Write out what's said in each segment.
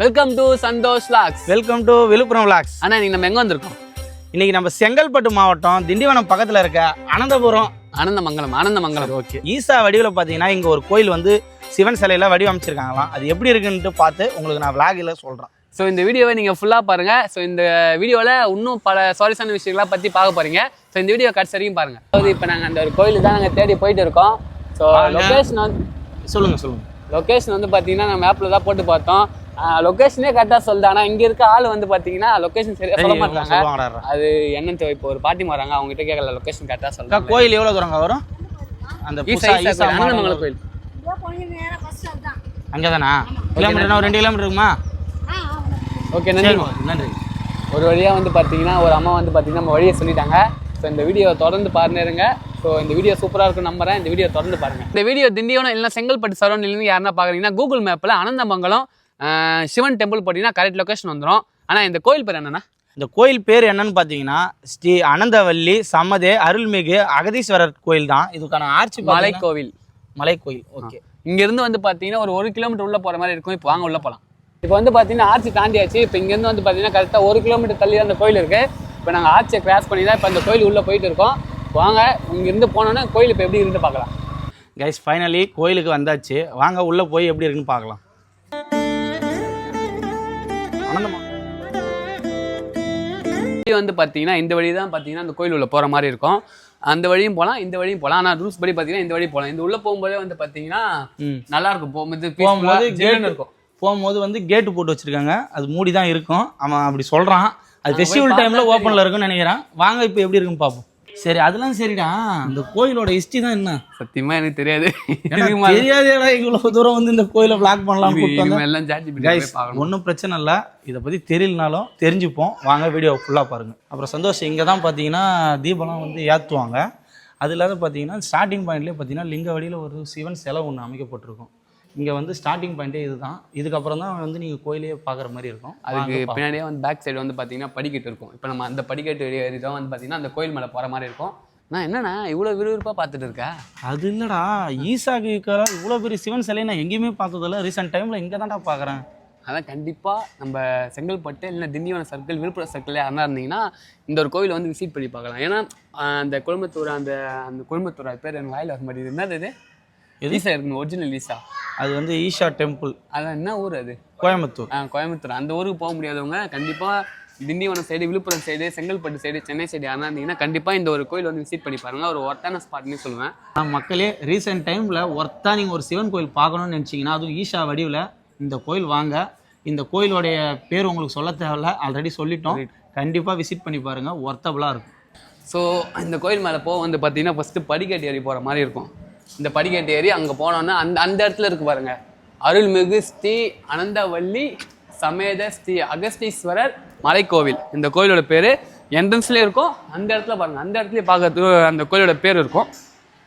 Welcome to Santhosh vlogs welcome to Villupuram vlogs அண்ணா இன்னைக்கு நம்ம எங்க வந்திருக்கோம்? இன்னைக்கு நம்ம செங்கல்பட்டு மாவட்டம் திண்டிவனம் பக்கத்தில் இருக்க அனந்தபுரம். ஆனந்தமங்கலம் ஆனந்தமங்கலம் ஓகே. ஈசா வடிவில் பார்த்தீங்கன்னா இங்கே ஒரு கோயில் வந்து சிவன் சிலையில வடிவமைச்சிருக்காங்களாம். அது எப்படி இருக்குன்ட்டு பார்த்து உங்களுக்கு நான் விளாகில் சொல்கிறேன் ஸோ இந்த வீடியோவை நீங்கள் ஃபுல்லாக பாருங்க. ஸோ இந்த வீடியோவில் இன்னும் பல சுவாரஸ்யமான விஷயங்களை பற்றி பார்க்க போறீங்க. ஸோ இந்த வீடியோ கடைசி வரைக்கும் பாருங்க. அதாவது இப்போ நாங்கள் அந்த ஒரு கோயிலுக்கு தான் நாங்கள் தேடி போயிட்டு இருக்கோம். ஸோ. லொக்கேஷன் வந்து சொல்லுங்கள் சொல்லுங்கள் லொக்கேஷன் வந்து பார்த்தீங்கன்னா நான் மேப்பில் தான் போட்டு பார்த்தோம். லொக்கேஷனே கரெக்டாக சொல்லுது. ஆனால் இங்கே இருக்க ஆள் வந்து பார்த்தீங்கன்னா லொக்கேஷன் சரியாக சொல்ல மாட்டாங்க. அது என்னன்னு. இப்போ ஒரு பாட்டி வராங்க அவங்க கிட்ட கேட்கல லொக்கேஷன் கரெக்டாக சொல்லுங்க கோயில் எவ்வளோ தூரங்க வரும்? அந்த ஈசா கோயில், அங்கே தானா கிலோமீட்டர் ஒரு ரெண்டு கிலோமீட்டர் இருக்குமா? ஓகே நன்றி. நன்றி. ஒரு வழியாக வந்து பார்த்தீங்கன்னா ஒரு அம்மா வந்து பார்த்தீங்கன்னா நம்ம வழியை சொல்லிட்டாங்க. ஸோ இந்த வீடியோ தொடர்ந்து பாருங்க ஸோ இந்த வீடியோ சூப்பராக இருக்கும் நம்புறேன். இந்த வீடியோ தொடர்ந்து பாருங்க. இந்த வீடியோ திண்டிவனம் இல்லைன்னா செங்கல்பட்டு சரௌண்டிங்லேருந்து யாருன்னா பார்க்குறீங்கன்னா கூகுள் மேப்பில் அனந்தமங்கலம் சிவன் டெம்பிள் போட்டிங்கன்னா கரெக்ட் லொக்கேஷன் வந்துடும் ஆனால் இந்த கோயில் பேர் என்னன்னா இந்த கோயில் பேர் என்னன்னு பார்த்தீங்கன்னா ஸ்ரீ அனந்தவல்லி சமதே அருள்மிகு அகதீஸ்வரர் கோயில் தான். இதுக்கான ஆர்ச்சி மலை கோவில் மலை கோயில் ஓகே இங்கேருந்து வந்து பார்த்தீங்கன்னா ஒரு ஒரு கிலோமீட்டர் உள்ள போகிற மாதிரி இருக்கும். இப்போ வாங்க உள்ள போகலாம் இப்போ வந்து பார்த்தீங்கன்னா ஆர்ச்சி தாண்டியாச்சு. இப்போ இங்கேருந்து வந்து பார்த்தீங்கன்னா கரெக்டாக ஒரு கிலோமீட்டர் தள்ளி தான் அந்த கோயில் இருக்குது இப்போ நாங்கள் ஆர்ச்சியை கிராஸ் பண்ணி தான் இப்போ அந்த கோயில் உள்ளே போயிட்டு இருக்கோம். வாங்க இங்கேருந்து போனோன்னா கோயில் இப்போ எப்படி இருந்து பார்க்கலாம். கைஸ் ஃபைனலி கோயிலுக்கு வந்தாச்சு. வாங்க உள்ளே போய் எப்படி இருக்குன்னு பார்க்கலாம். வழி வந்து பார்த்தீங்கன்னா இந்த வழி தான் பார்த்தீங்கன்னா அந்த கோயில் உள்ள போகிற மாதிரி இருக்கும். அந்த வழியும் போகலாம் இந்த வழியும் போகலாம் ஆனால் ரூல்ஸ் படி பார்த்தீங்கன்னா இந்த வழி போகலாம் இந்த உள்ள போகும்போதே வந்து பார்த்தீங்கன்னா நல்லா இருக்கும். போகும்போது போகும்போது கேட் இருக்கும். போகும்போது வந்து கேட்டு போட்டு வச்சிருக்காங்க. அது மூடி தான் இருக்கும். அவன் அப்படி சொல்றான். அது ஃபெஸ்டிவல் டைம்ல. ஓப்பன்ல இருக்கும்னு நினைக்கிறேன். வாங்க இப்போ எப்படி இருக்குன்னு பார்ப்போம் சரி அதெல்லாம் சரிடா. இந்த கோயிலோட ஹிஸ்டரி தான் என்ன? சத்தியமா எனக்கு தெரியாது. ஏன்னா தெரியாதேடா இவ்வளவு தூரம் வந்து இந்த கோயிலை பிளாக் பண்ணலாம் எல்லாம் சார்ஜ் ஒன்றும் பிரச்சனை இல்லை. இதை பற்றி தெரியலனாலும் தெரிஞ்சுப்போம். வாங்க வீடியோ ஃபுல்லாக பாருங்கள் அப்புறம் சந்தோஷம் இங்கே தான் பார்த்தீங்கன்னா தீபம்லாம் வந்து ஏற்றுவாங்க அது இல்லாத பார்த்தீங்கன்னா ஸ்டார்டிங் பாயிண்ட்லேயே பார்த்தீங்கன்னா லிங்க வடியில் ஒரு சிவன் சிலை ஒன்று அமைக்கப்பட்டிருக்கும். இங்கே வந்து ஸ்டார்டிங் பாயிண்ட்டே இதுதான். இதுக்கப்புறம் தான் வந்து நீங்கள் கோயிலே பார்க்குற மாதிரி இருக்கும். அதுக்கு. பின்னாடியே வந்து பேக் சைடு வந்து பார்த்தீங்கன்னா படிக்கட்டு இருக்கும். இப்போ நம்ம அந்த படிக்கட்டு ஏறி தான் வந்து பார்த்தீங்கன்னா அந்த கோயில் மேலே போகிற மாதிரி இருக்கும். நான் என்னண்ணா? இவ்வளோ விறுவிறுப்பாக பார்த்துட்டு இருக்கேன் அது இல்லைடா. ஈசாக்கு இவ்வளோ பெரிய சிவன் சிலையை நான் எங்கேயுமே பார்த்ததில்ல. ரீசெண்ட் டைமில் இங்கே தான்டா பார்க்குறேன் அதான் கண்டிப்பாக நம்ம செங்கல்பட்டு இல்லைன்னா திண்டிவனம் சர்க்கிள் விழுப்புரம் சர்க்கிள் யாரா இருந்தீங்கன்னா இந்த ஒரு கோயிலை வந்து விசிட் பண்ணி பார்க்கலாம். ஏன்னா அந்த குழும்பத்தூர் அந்த அந்த குழும்பத்தூர் அது பேர் எனக்கு வாயில் வர மாட்டேங்குது. என்னது இது? லீசா இருக்குங்க ஒரிஜினல் லீசா அது வந்து ஈஷா டெம்பிள் அதான் என்ன ஊர் அது? கோயம்புத்தூர். ஆ, கோயம்புத்தூர். அந்த ஊருக்கு போக முடியாதவங்க கண்டிப்பாக Tindivanam side Villupuram side Chengalpattu side Chennai side யாரா இருந்தீங்கன்னா கண்டிப்பாக இந்த ஒரு கோயில் வந்து விசிட் பண்ணி பாருங்க. ஒரு ஒர்த்தான ஸ்பாட்னே சொல்லுவேன். நான் மக்களே ரீசெண்ட் டைமில் ஒர்த்தா நீங்கள் ஒரு சிவன் கோயில் பார்க்கணும்னு நினச்சிங்கன்னா அதுவும் ஈஷா வடிவில் இந்த கோயில் வாங்க. இந்த கோயிலோடைய பேர் உங்களுக்கு சொல்ல தேவையில்ல. ஆல்ரெடி சொல்லிட்டோம். கண்டிப்பாக விசிட் பண்ணி பாருங்கள் ஒர்த்தபுளாக இருக்கும். ஸோ இந்த கோயில் மேலே போக வந்து பார்த்தீங்கன்னா ஃபஸ்ட்டு படிக்கட்டு ஏறி போகிற மாதிரி இருக்கும். இந்த படிக்கட்டு ஏறி அங்கே போனோன்னா அந்த அந்த இடத்துல இருக்கு பாருங்க. அருள்மிகு ஸ்ரீ அனந்தவல்லி சமேத ஸ்ரீ அகஸ்தீஸ்வரர் மலைக்கோவில். இந்த கோயிலோட பேர் என்ட்ரன்ஸ்லேயே இருக்கும். அந்த இடத்துல பாருங்க அந்த இடத்துலயே பார்க்கறதுக்கு அந்த கோயிலோட பேர் இருக்கும்.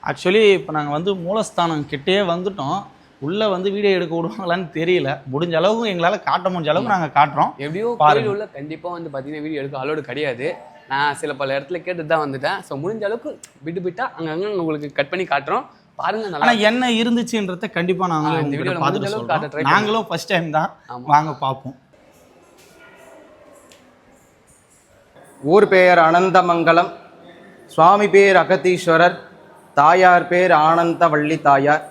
ஆக்சுவலி இப்போ நாங்கள் வந்து மூலஸ்தானம் கிட்டே வந்துட்டோம். உள்ளே வந்து வீடியோ எடுக்க விடுவாங்களான்னு தெரியல. முடிஞ்ச அளவுக்கு எங்களால் காட்ட முடிஞ்ச அளவுக்கு நாங்கள் காட்டுறோம். எப்படியோ. கோயில் உள்ள கண்டிப்பாக வந்து பார்த்தீங்கன்னா வீடியோ எடுக்க அலோடு கிடையாது. நான் சில பல இடத்துல கேட்டு தான் வந்துட்டேன். ஸோ முடிஞ்ச அளவுக்கு விட்டு விட்டா அங்கங்கே உங்களுக்கு கட் பண்ணி காட்டுறோம். பாருங்க நல்லா ஆனால் என்ன இருந்துச்சுன்றத கண்டிப்பாக ஆ, நாங்கள் இந்த இந்த வீடியோல பார்த்துட்டு முடிஞ்ச அளவுக்கு காட்ட try சொல்கிறோம் நாங்களும் ஃபர்ஸ்ட் டைம் தான். வாங்க பார்ப்போம். ஊர் பெயர் அனந்தமங்கலம் சுவாமி பேர் அகத்தீஸ்வரர் தாயார் பேர் ஆனந்தவள்ளி தாயார்.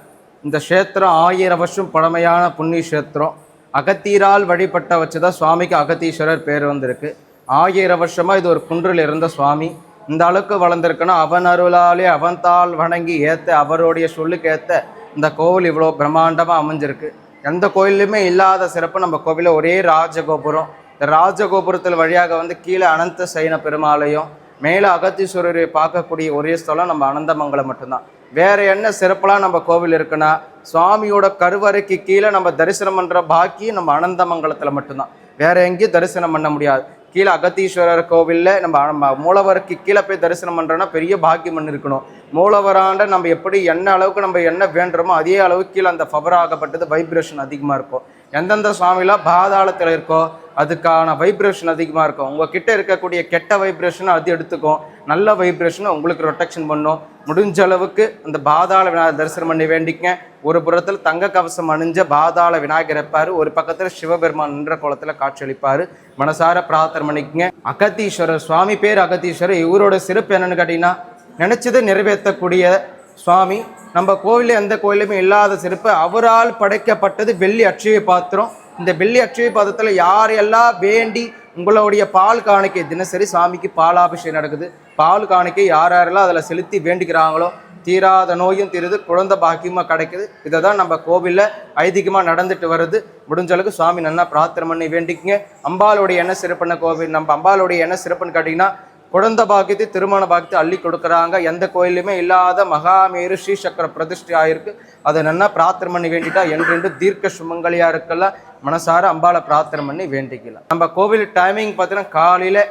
இந்த க்ஷேத்திரம் ஆயிரம் வருஷம் பழமையான புண்ணிய க்ஷேத்திரம். அகத்தீரால் வழிபட்ட வச்சு தான் சுவாமிக்கு அகத்தீஸ்வரர் பேர் வந்திருக்கு. ஆயிரம் வருஷமாக இது ஒரு குன்றில் இருந்த சுவாமி. இந்த அளவுக்கு வளர்ந்துருக்குன்னா அவன் அருளாலே அவன் தாள் வணங்கி ஏற்ற அவருடைய சொல்லுக்கு ஏற்ற இந்த கோவில் இவ்வளோ பிரம்மாண்டமாக அமைஞ்சிருக்கு. எந்த கோயிலுமே இல்லாத சிறப்பு நம்ம கோவிலில் ஒரே ராஜகோபுரம். இந்த ராஜகோபுரத்தில் வழியாக வந்து கீழே அனந்த சைன பெருமாளையும் மேலே அகத்தீஸ்வரரை பார்க்கக்கூடிய ஒரே ஸ்தலம் நம்ம அனந்தமங்கலம் மட்டும்தான். வேற என்ன சிறப்புலாம் நம்ம கோவில் இருக்குன்னா சுவாமியோட கருவறைக்கு கீழே நம்ம தரிசனம் பண்ணுற பாக்கியம் நம்ம அனந்தமங்கலத்தில் மட்டும்தான். வேற எங்கேயும் தரிசனம் பண்ண முடியாது. கீழே அகத்தீஸ்வரர் கோவிலில் நம்ம நம்ம மூலவருக்கு கீழே போய் தரிசனம் பண்ணுறோன்னா பெரிய பாக்கியம் பண்ணி இருக்கணும் மூலவராண்ட நம்ம எப்படி என்ன அளவுக்கு நம்ம என்ன வேண்டுறோமோ அதே அளவுக்கு கீழே அந்த ஃபவர் ஆகப்பட்டது வைப்ரேஷன் அதிகமாக இருக்கும். எந்தெந்த சுவாமிலாம் பாதாளத்தில் இருக்கோ அதுக்கான வைப்ரேஷன் அதிகமாக இருக்கும். உங்ககிட்ட இருக்கக்கூடிய கெட்ட வைப்ரேஷனை அது எடுத்துக்கும். நல்ல வைப்ரேஷனை உங்களுக்கு ரொட்டக்ஷன் பண்ணும். முடிஞ்ச அளவுக்கு அந்த பாதாள விநாயகர் தரிசனம் பண்ணி வேண்டிக்கங்க. ஒரு புறத்தில் தங்க கவசம் அணிஞ்ச பாதாள விநாயகர் இருப்பார். ஒரு பக்கத்தில் சிவபெருமான் நின்ற குளத்தில் காட்சியளிப்பார். மனசார பிரார்த்தனை பண்ணிக்கங்க. அகத்தீஸ்வரர் சுவாமி பேர் அகத்தீஸ்வரர் இவரோட சிறப்பு என்னென்னு கேட்டிங்கன்னா நினச்சதை நிறைவேற்றக்கூடிய சுவாமி. நம்ம கோவிலில் எந்த கோயிலுமே இல்லாத சிறப்பு. அவரால் படைக்கப்பட்டது வெள்ளி அட்சய பாத்திரம். இந்த வெள்ளி அட்சய யார் எல்லாம் வேண்டி உங்களுடைய பால் காணிக்கை தினசரி சாமிக்கு பாலாபிஷேகம் நடக்குது? பால் காணிக்கை யார் யாரெல்லாம் அதில் செலுத்தி வேண்டிக்கிறாங்களோ தீராத நோயும் தீருது குழந்தை பாக்கியமாக கிடைக்குது. இதை தான் நம்ம கோவிலில் ஐதீகமாக நடந்துட்டு வருது. முடிஞ்ச அளவுக்கு சுவாமி நல்லா பிரார்த்தனை பண்ணி வேண்டிக்குங்க. அம்பாளுடைய என்ன சிறப்புன்னு கோவில்? நம்ம அம்பாளுடைய என்ன சிறப்புன்னு கேட்டிங்கன்னா குழந்தை பாக்கியத்தை திருமண பாக்கியத்தை அள்ளி கொடுக்குறாங்க. எந்த கோயிலுமே இல்லாத மகாமேரு ஸ்ரீசக்கர பிரதிஷ்டை ஆயிருக்கு. அதை நல்லா பிரார்த்தனை பண்ணி வேண்டிட்டா என்றென்று தீர்க்க சுமங்கலியா இருக்கலாம் மனசார அம்பாளை பிரார்த்தனை பண்ணி வேண்டிக்கலாம் நம்ம கோவில் டைமிங் பார்த்தீங்கன்னா காலையில்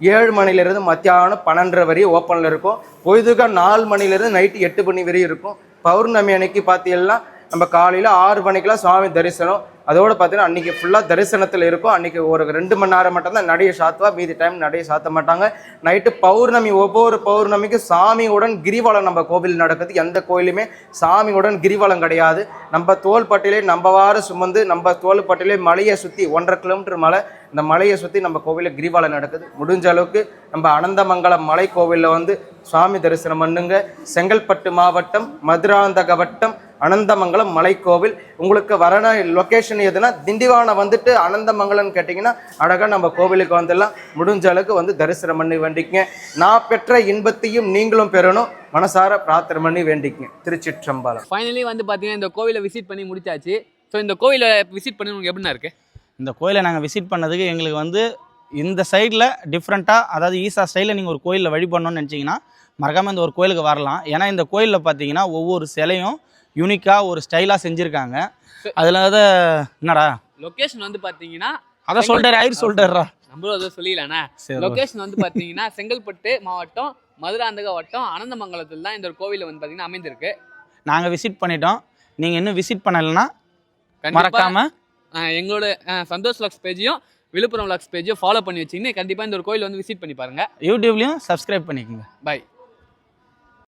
ஏழு மணிலேருந்து மத்தியானம் பன்னெண்டரை வரையும் ஓப்பனில் இருக்கும். பொழுதுக நாலு மணிலேருந்து நைட்டு எட்டு மணி வரையும் இருக்கும். பௌர்ணமி அன்னைக்கு பார்த்தீங்கன்னா நம்ம காலையில் ஆறு மணிக்கெல்லாம் சுவாமி தரிசனம். அதோடு பார்த்தீங்கன்னா அன்றைக்கி ஃபுல்லாக தரிசனத்தில் இருக்கும். அன்றைக்கி ஒரு ரெண்டு மணி நேரம் மட்டும்தான் நடையை சாத்துவா மீதி டைம் நடையை சாத்த மாட்டாங்க. நைட்டு பௌர்ணமி ஒவ்வொரு பௌர்ணமிக்கும் சாமியுடன் கிரிவலம் நம்ம கோவில் நடக்குது. எந்த கோயிலுமே சாமியுடன் கிரிவலம் கிடையாது. நம்ம தோள்பட்டிலே நம்ம வார சுமந்து நம்ம தோள்பட்டிலே மலையை சுற்றி ஒன்றரை கிலோமீட்டர் மலை இந்த மலையை சுற்றி நம்ம கோவிலில் கிரிவலம் நடக்குது. முடிஞ்ச அளவுக்கு நம்ம அனந்தமங்கலம் மலை கோவிலில் வந்து சுவாமி தரிசனம் பண்ணுங்க. செங்கல்பட்டு மாவட்டம் மதுராந்தக வட்டம் அனந்தமங்கலம் மலைக்கோவில். உங்களுக்கு வரண லொக்கேஷன் எதுனா திண்டிவானம் வந்துட்டு அனந்தமங்கலம்னு கேட்டிங்கன்னா அழகாக நம்ம கோவிலுக்கு வந்துடலாம். முடிஞ்ச அளவுக்கு வந்து தரிசனம் பண்ணி வேண்டிக்கங்க. நான் பெற்ற இன்பத்தையும் நீங்களும் பெறணும். மனசார பிரார்த்தனை பண்ணி வேண்டிக்கங்க. திருச்சிற்றம்பலம். ஃபைனலி வந்து பார்த்தீங்கன்னா இந்த கோவிலை விசிட் பண்ணி முடிச்சாச்சு. ஸோ இந்த கோவிலை விசிட் பண்ணி உங்களுக்கு எப்படிண்ணா இருக்கு? இந்த கோயிலை நாங்கள் விசிட் பண்ணதுக்கு எங்களுக்கு வந்து இந்த சைடில் டிஃப்ரெண்ட்டாக அதாவது ஈசா ஸ்டைலில் நீங்கள் ஒரு கோயிலில் வழிபடணும்னு நினச்சிங்கன்னா மறக்காமல் இந்த ஒரு கோயிலுக்கு வரலாம். ஏன்னா இந்த கோயிலில் பார்த்தீங்கன்னா ஒவ்வொரு சிலையும் யூனிக்காக ஒரு ஸ்டைலாக செஞ்சுருக்காங்க. அதில் அதை என்னடா? லொகேஷன் வந்து பார்த்தீங்கன்னா அதை சொல்லிட்டாரு ஐயர் சொல்லிட்டாரா நம்மளும் அதை சொல்லிடலாண்ணே சரி லொகேஷன் வந்து பார்த்தீங்கன்னா செங்கல்பட்டு மாவட்டம் மதுராந்தக வட்டம் அனந்தமங்கலத்தில் தான் இந்த ஒரு கோவில் வந்து பார்த்தீங்கன்னா அமைந்திருக்கு. நாங்கள் விசிட் பண்ணிட்டோம். நீங்கள் இன்னும் விசிட் பண்ணலைன்னா மறக்காமல் எங்களோட சந்தோஷ் லாக்ஸ் பேஜையும் விழுப்புரம் லாக்ஸ் பேஜையும் ஃபாலோ பண்ணி வச்சிங்கன்னா கண்டிப்பாக இந்த ஒரு கோயில் வந்து விசிட் பண்ணி பாருங்க. யூடியூப்லேயும் சப்ஸ்கிரைப் பண்ணிக்கோங்க. பை